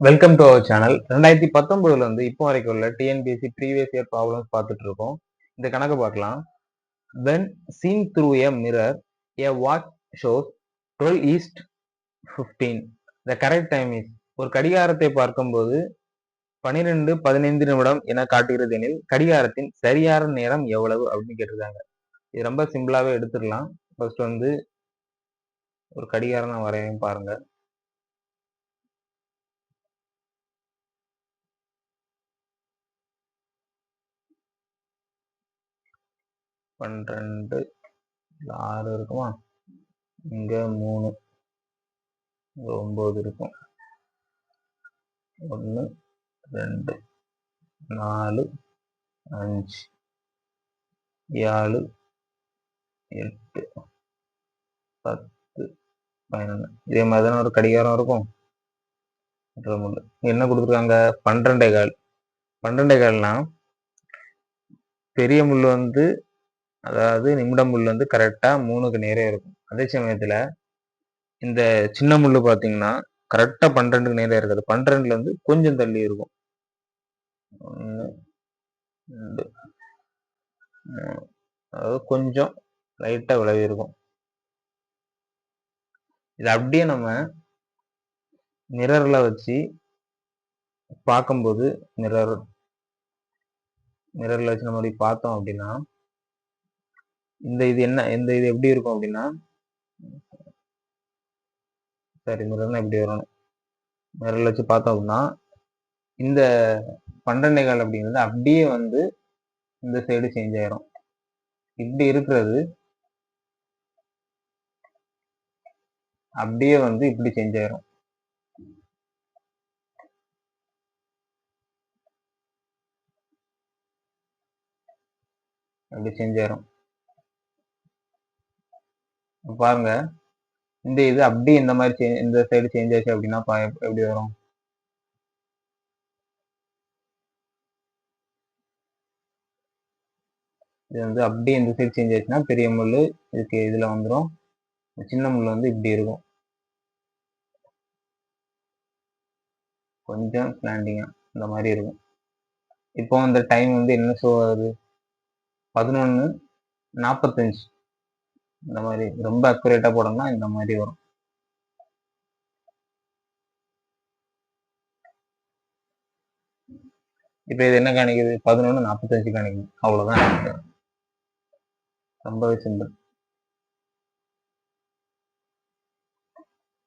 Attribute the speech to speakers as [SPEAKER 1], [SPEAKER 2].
[SPEAKER 1] Welcome to our channel ரெண்டாயிரத்தி பத்தொன்பதுல இருந்து இப்போ வரைக்கும் உள்ள டிஎன்பிஎஸ்சி ப்ரீவியஸ் இயர் ப்ராப்ளம்ஸ் பார்த்துட்டு இருக்கோம். இந்த கணக்கு பார்க்கலாம். When seen through a mirror a watch shows twelve east fifteen the correct time is ஒரு கடிகாரத்தை பார்க்கும்போது பன்னிரெண்டு பதினைந்து நிமிடம் என காட்டுகிறது எனில் கடிகாரத்தின் சரியான நேரம் எவ்வளவு அப்படின்னு கேட்டிருக்காங்க. இது ரொம்ப சிம்பிளாகவே எடுத்துடலாம். ஃபர்ஸ்ட் வந்து ஒரு கடிகாரம் நான் வரையும் பாருங்கள் பன்னிரெண்டு. ஆறு இருக்குமா? இங்க மூணு. இங்கே ஒம்பது இருக்கும். ஒன்று ரெண்டு நாலு அஞ்சு. ஏழு எட்டு பத்து பதினொன்று இதே மாதிரி தானே ஒரு கடிகாரம் இருக்கும். என்ன கொடுத்துருக்காங்க? பன்னிரெண்டே கால். பன்னிரெண்டே கால்னா பெரிய முள் வந்து அதாவது நிமிடம் முள் வந்து கரெக்டாக மூணுக்கு நேரே இருக்கும். அதே சமயத்தில் இந்த சின்ன முள் பார்த்தீங்கன்னா கரெக்டாக பன்னிரெண்டுக்கு நேரே இருக்காது. பன்னிரெண்டுலேருந்து கொஞ்சம் தள்ளி இருக்கும். ஒன்று அதாவது கொஞ்சம் லைட்டாக விளைவி இருக்கும். இது அப்படியே நம்ம மிரரில் வச்சு பார்க்கும்போது மிரர் மிரரில் வச்சு நம்ம அப்படி பார்த்தோம் அப்படின்னா இந்த இது என்ன இந்த இது எப்படி இருக்கும் அப்படின்னா சரி மிரர்னா எப்படி வரணும்? மிரரில் வச்சு பார்த்தோம் அப்படின்னா இந்த பன்னெண்டே கால் அப்படிங்கிறது அப்படியே வந்து இந்த சைடு சேஞ்ச் ஆயிரும். இப்படி இருக்கிறது அப்படியே வந்து இப்படி சேஞ்ச் ஆயிரும். அப்படி சேஞ்ச் ஆயிரும். பாருங்க. இந்த இது அப்படியே இந்த மாதிரி இந்த சைடு சேஞ்ச் ஆச்சு அப்படின்னா எப்படி வரும்? இது வந்து அப்படியே இந்த சைடு சேஞ்ச் ஆச்சுன்னா பெரிய முள் இதுக்கு இதில் வந்துடும் சின்ன முள் வந்து இப்படி இருக்கும். கொஞ்சம் ஸ்லாண்டிங்காக இந்த மாதிரி இருக்கும். இப்போ அந்த டைம் வந்து என்ன ஷோ ஆகுது? பதினொன்று நாற்பத்தஞ்சு இந்த மாதிரி ரொம்ப அக்குரேட்டாக போடணும்னா இந்த மாதிரி வரும். இப்போ இது என்ன காணிக்குது? பதினொன்று நாற்பத்தஞ்சு காணிக்குது. அவ்வளோதான் ரொம்பவே சிம்பிள்.